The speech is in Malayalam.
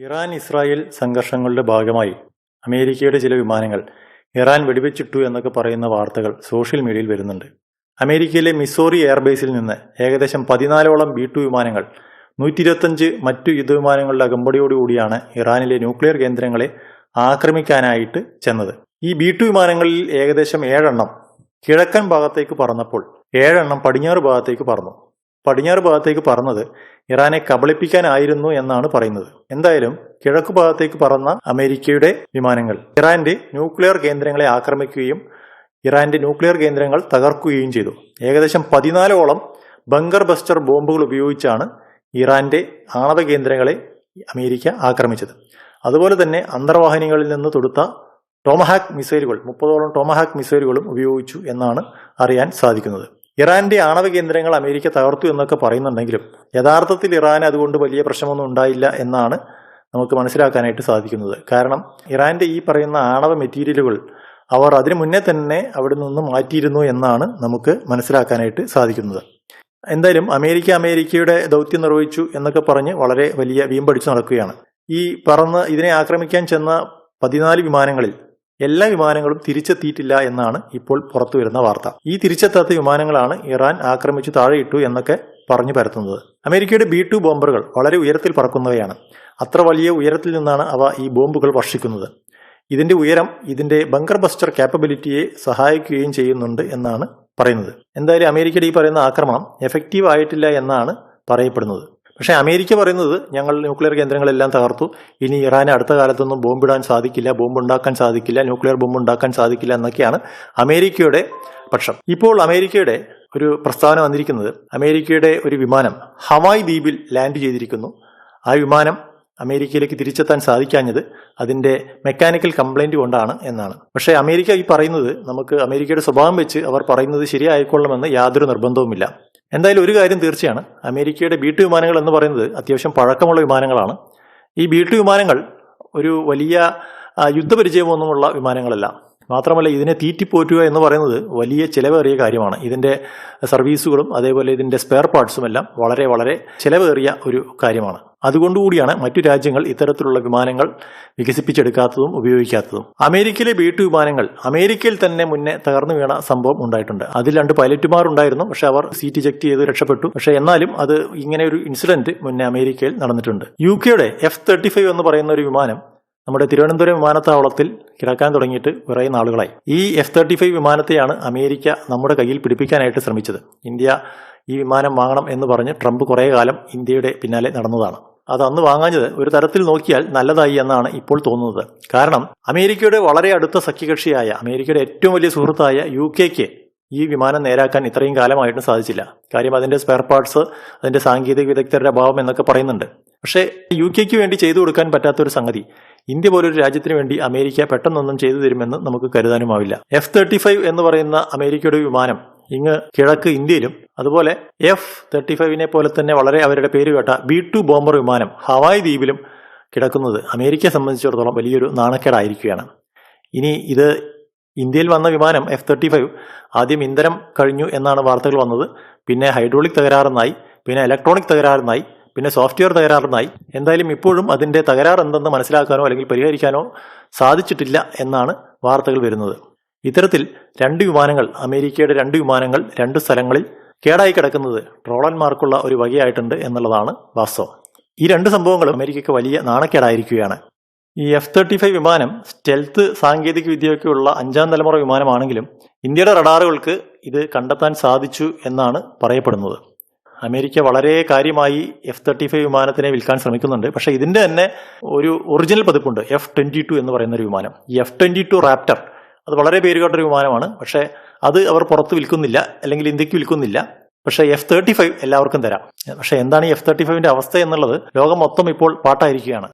ഇറാൻ ഇസ്രായേൽ സംഘർഷങ്ങളുടെ ഭാഗമായി അമേരിക്കയുടെ ചില വിമാനങ്ങൾ ഇറാൻ വെടിവെച്ചിട്ടു എന്നൊക്കെ പറയുന്ന വാർത്തകൾ സോഷ്യൽ മീഡിയയിൽ വരുന്നുണ്ട്. അമേരിക്കയിലെ മിസോറി എയർബേസിൽ നിന്ന് ഏകദേശം പതിനാലോളം ബി ടു വിമാനങ്ങൾ നൂറ്റി ഇരുപത്തഞ്ച് മറ്റു യുദ്ധവിമാനങ്ങളുടെ അകമ്പടിയോടുകൂടിയാണ് ഇറാനിലെ ന്യൂക്ലിയർ കേന്ദ്രങ്ങളെ ആക്രമിക്കാനായിട്ട് ചെന്നത്. ഈ ബി ടു വിമാനങ്ങളിൽ ഏകദേശം ഏഴെണ്ണം കിഴക്കൻ ഭാഗത്തേക്ക് പറന്നപ്പോൾ ഏഴെണ്ണം പടിഞ്ഞാറ് ഭാഗത്തേക്ക് പറന്നു. പടിഞ്ഞാറ് ഭാഗത്തേക്ക് പറന്നത് ഇറാനെ കബളിപ്പിക്കാനായിരുന്നു എന്നാണ് പറയുന്നത്. എന്തായാലും കിഴക്ക് ഭാഗത്തേക്ക് പറന്ന അമേരിക്കയുടെ വിമാനങ്ങൾ ഇറാന്റെ ന്യൂക്ലിയർ കേന്ദ്രങ്ങളെ ആക്രമിക്കുകയും ഇറാന്റെ ന്യൂക്ലിയർ കേന്ദ്രങ്ങൾ തകർക്കുകയും ചെയ്തു. ഏകദേശം പതിനാലോളം ബങ്കർ ബസ്റ്റർ ബോംബുകൾ ഉപയോഗിച്ചാണ് ഇറാന്റെ ആണവ കേന്ദ്രങ്ങളെ അമേരിക്ക ആക്രമിച്ചത്. അതുപോലെ തന്നെ അന്തർവാഹിനികളിൽ നിന്ന് തൊടുത്ത ടോമഹാക്ക് മിസൈലുകൾ മുപ്പതോളം ടോമഹാക്ക് മിസൈലുകളും ഉപയോഗിച്ചു എന്നാണ് അറിയാൻ സാധിക്കുന്നത്. ഇറാന്റെ ആണവ കേന്ദ്രങ്ങൾ അമേരിക്ക തകർത്തു എന്നൊക്കെ പറയുന്നുണ്ടെങ്കിലും യഥാർത്ഥത്തിൽ ഇറാൻ അതുകൊണ്ട് വലിയ പ്രശ്നമൊന്നും ഉണ്ടായില്ല എന്നാണ് നമുക്ക് മനസ്സിലാക്കാനായിട്ട് സാധിക്കുന്നത്. കാരണം ഇറാന്റെ ഈ പറയുന്ന ആണവ മെറ്റീരിയലുകൾ അവർ അതിനു മുന്നേ തന്നെ അവിടെ നിന്ന് മാറ്റിയിരുന്നു എന്നാണ് നമുക്ക് മനസ്സിലാക്കാനായിട്ട് സാധിക്കുന്നത്. എന്തായാലും അമേരിക്ക അമേരിക്കയുടെ ദൗത്യം നിർവഹിച്ചു എന്നൊക്കെ പറഞ്ഞ് വളരെ വലിയ വീമ്പടിച്ചു നടക്കുകയാണ്. ഈ പറന്ന് ഇതിനെ ആക്രമിക്കാൻ ചെന്ന പതിനാല് വിമാനങ്ങളിൽ എല്ലാ വിമാനങ്ങളും തിരിച്ചെത്തിയിട്ടില്ല എന്നാണ് ഇപ്പോൾ പുറത്തു വരുന്ന വാർത്ത. ഈ തിരിച്ചെത്താത്ത വിമാനങ്ങളാണ് ഇറാൻ ആക്രമിച്ചു താഴെയിട്ടു എന്നൊക്കെ പറഞ്ഞു പരത്തുന്നത്. അമേരിക്കയുടെ ബി ടു ബോംബറുകൾ വളരെ ഉയരത്തിൽ പറക്കുന്നവയാണ്. അത്ര വലിയ ഉയരത്തിൽ നിന്നാണ് അവ ഈ ബോംബുകൾ വർഷിക്കുന്നത്. ഇതിന്റെ ഉയരം ഇതിന്റെ ബങ്കർ ബസ്റ്റർ കാപ്പബിലിറ്റിയെ സഹായിക്കുകയും ചെയ്യുന്നുണ്ട് എന്നാണ് പറയുന്നത്. എന്തായാലും അമേരിക്കയുടെ ഈ പറയുന്ന ആക്രമണം എഫക്റ്റീവ് ആയിട്ടില്ല എന്നാണ് പറയപ്പെടുന്നത്. പക്ഷേ അമേരിക്ക പറയുന്നത് ഞങ്ങൾ ന്യൂക്ലിയർ കേന്ദ്രങ്ങളെല്ലാം തകർത്തു. ഇനി ഇറാന് അടുത്ത കാലത്തൊന്നും ബോംബിടാൻ സാധിക്കില്ല ബോംബ് ഉണ്ടാക്കാൻ സാധിക്കില്ല ന്യൂക്ലിയർ ബോംബ് ഉണ്ടാക്കാൻ സാധിക്കില്ല എന്നൊക്കെയാണ് അമേരിക്കയുടെ പക്ഷം. ഇപ്പോൾ അമേരിക്കയുടെ ഒരു പ്രസ്താവന വന്നിരിക്കുന്നത് അമേരിക്കയുടെ ഒരു വിമാനം ഹവായ് ദ്വീപിൽ ലാൻഡ് ചെയ്തിരിക്കുന്നു. ആ വിമാനം അമേരിക്കയിലേക്ക് തിരിച്ചെത്താൻ സാധിക്കാഞ്ഞത് അതിന്റെ മെക്കാനിക്കൽ കംപ്ലൈന്റ് കൊണ്ടാണ് എന്നാണ്. പക്ഷേ അമേരിക്ക ഈ പറയുന്നത് നമുക്ക് അമേരിക്കയുടെ സ്വഭാവം വെച്ച് അവർ പറയുന്നത് ശരിയായിക്കൊള്ളണമെന്ന് യാതൊരു നിർബന്ധവുമില്ല. എന്തായാലും ഒരു കാര്യം തീർച്ചയാണ്. അമേരിക്കയുടെ ബി ടു വിമാനങ്ങൾ എന്ന് പറയുന്നത് അത്യാവശ്യം പഴക്കമുള്ള വിമാനങ്ങളാണ്. ഈ ബി ടു വിമാനങ്ങൾ ഒരു വലിയ യുദ്ധപരിചയമൊന്നുമുള്ള വിമാനങ്ങളല്ല. മാത്രമല്ല ഇതിനെ തീറ്റിപ്പോറ്റുക എന്ന് പറയുന്നത് വലിയ ചിലവേറിയ കാര്യമാണ്. ഇതിന്റെ സർവീസുകളും അതേപോലെ ഇതിന്റെ സ്പെയർ പാർട്സും എല്ലാം വളരെ വളരെ ചിലവേറിയ ഒരു കാര്യമാണ്. അതുകൊണ്ടുകൂടിയാണ് മറ്റു രാജ്യങ്ങൾ ഇത്തരത്തിലുള്ള വിമാനങ്ങൾ വികസിപ്പിച്ചെടുക്കാത്തതും ഉപയോഗിക്കാത്തതും. അമേരിക്കയിലെ ബി ടു വിമാനങ്ങൾ അമേരിക്കയിൽ തന്നെ മുന്നേ തകർന്നു വീണ സംഭവം ഉണ്ടായിട്ടുണ്ട്. അതിൽ രണ്ട് പൈലറ്റുമാർ ഉണ്ടായിരുന്നു. പക്ഷെ അവർ സീറ്റ് ഇജക്ട് ചെയ്ത് രക്ഷപ്പെട്ടു. പക്ഷെ എന്നാലും അത് ഇങ്ങനെ ഒരു ഇൻസിഡന്റ് മുന്നേ അമേരിക്കയിൽ നടന്നിട്ടുണ്ട്. യു കെയുടെ എഫ് തേർട്ടി ഫൈവ് എന്ന് പറയുന്ന ഒരു വിമാനം നമ്മുടെ തിരുവനന്തപുരം വിമാനത്താവളത്തിൽ കിടക്കാൻ തുടങ്ങിയിട്ട് കുറേ നാളുകളായി. ഈ എഫ് തേർട്ടി ഫൈവ് വിമാനത്തെയാണ് അമേരിക്ക നമ്മുടെ കയ്യിൽ പിടിപ്പിക്കാനായിട്ട് ശ്രമിച്ചത്. ഇന്ത്യ ഈ വിമാനം വാങ്ങണം എന്ന് പറഞ്ഞ് ട്രംപ് കുറേ കാലം ഇന്ത്യയുടെ പിന്നാലെ നടന്നതാണ്. അത് അന്ന് വാങ്ങാഞ്ഞത് ഒരു തരത്തിൽ നോക്കിയാൽ നല്ലതായി എന്നാണ് ഇപ്പോൾ തോന്നുന്നത്. കാരണം അമേരിക്കയുടെ വളരെ അടുത്ത സഖ്യകക്ഷിയായ അമേരിക്കയുടെ ഏറ്റവും വലിയ സുഹൃത്തായ യു കെക്ക് ഈ വിമാനം നേരാക്കാൻ ഇത്രയും കാലമായിട്ടും സാധിച്ചില്ല. കാര്യം അതിന്റെ സ്പെയർ പാർട്സ് അതിന്റെ സാങ്കേതിക വിദഗ്ധരുടെ അഭാവം എന്നൊക്കെ പറയുന്നുണ്ട്. പക്ഷേ യു കെക്ക് വേണ്ടി ചെയ്തു കൊടുക്കാൻ പറ്റാത്ത ഒരു സംഗതി ഇന്ത്യ പോലൊരു രാജ്യത്തിന് വേണ്ടി അമേരിക്ക പെട്ടെന്നൊന്നും ചെയ്തു തരുമെന്ന് നമുക്ക് കരുതാനുമാവില്ല. എഫ് തേർട്ടി ഫൈവ് എന്ന് പറയുന്ന അമേരിക്കയുടെ വിമാനം ഇങ്ങ് കിഴക്ക് ഇന്ത്യയിലും അതുപോലെ എഫ് തേർട്ടി ഫൈവിനെ പോലെ തന്നെ വളരെ അവരുടെ പേര് കേട്ട ബി ടു ബോംബർ വിമാനം ഹവായ് ദ്വീപിലും കിടക്കുന്നത് അമേരിക്കയെ സംബന്ധിച്ചിടത്തോളം വലിയൊരു നാണക്കേടായിരിക്കുകയാണ്. ഇനി ഇത് ഇന്ത്യയിൽ വന്ന വിമാനം എഫ് തേർട്ടി ഫൈവ് ആദ്യം ഇന്ധനം കഴിഞ്ഞു എന്നാണ് വാർത്തകൾ വന്നത്. പിന്നെ ഹൈഡ്രോളിക് തകരാറെന്നായി പിന്നെ ഇലക്ട്രോണിക് തകരാറെന്നായി പിന്നെ സോഫ്റ്റ്വെയർ തകരാറെന്നായി. എന്തായാലും ഇപ്പോഴും അതിന്റെ തകരാർ എന്തെന്ന് മനസ്സിലാക്കാനോ അല്ലെങ്കിൽ പരിഹരിക്കാനോ സാധിച്ചിട്ടില്ല എന്നാണ് വാർത്തകൾ വരുന്നത്. ഇത്തരത്തിൽ രണ്ട് വിമാനങ്ങൾ അമേരിക്കയുടെ രണ്ട് വിമാനങ്ങൾ രണ്ട് സ്ഥലങ്ങളിൽ കേടായി കിടക്കുന്നത് ട്രോളന്മാർക്കുള്ള ഒരു വകയായിട്ടുണ്ട് എന്നുള്ളതാണ് വാസ്തവം. ഈ രണ്ട് സംഭവങ്ങളും അമേരിക്കയ്ക്ക് വലിയ നാണക്കേടായിരിക്കുകയാണ്. ഈ എഫ് തേർട്ടി ഫൈവ് വിമാനം സ്റ്റെൽത്ത് സാങ്കേതിക വിദ്യയൊക്കെയുള്ള അഞ്ചാം തലമുറ വിമാനമാണെങ്കിലും ഇന്ത്യയുടെ റഡാറുകൾക്ക് ഇത് കണ്ടെത്താൻ സാധിച്ചു എന്നാണ് പറയപ്പെടുന്നത്. അമേരിക്ക വളരെ കാര്യമായി എഫ് തേർട്ടി ഫൈവ് വിമാനത്തിനെ വിൽക്കാൻ ശ്രമിക്കുന്നുണ്ട്. പക്ഷേ ഇതിന്റെ തന്നെ ഒരു ഒറിജിനൽ പതിപ്പുണ്ട് എഫ് ട്വന്റി ടു എന്ന് പറയുന്ന ഒരു വിമാനം. ഈ എഫ് ട്വന്റി ടു റാപ്റ്റർ അത് വളരെ പേരുകേട്ടൊരു വിമാനമാണ്. പക്ഷേ അത് അവർ പുറത്ത് വിൽക്കുന്നില്ല അല്ലെങ്കിൽ ഇന്ത്യയ്ക്ക് വിൽക്കുന്നില്ല. പക്ഷേ എഫ് തേർട്ടി ഫൈവ് എല്ലാവർക്കും തരാം. പക്ഷേ എന്താണ് എഫ് തേർട്ടി ഫൈവിന്റെ അവസ്ഥ എന്നുള്ളത്? ലോകം മൊത്തം ഇപ്പോൾ പാട്ടായിരിക്കുകയാണ്.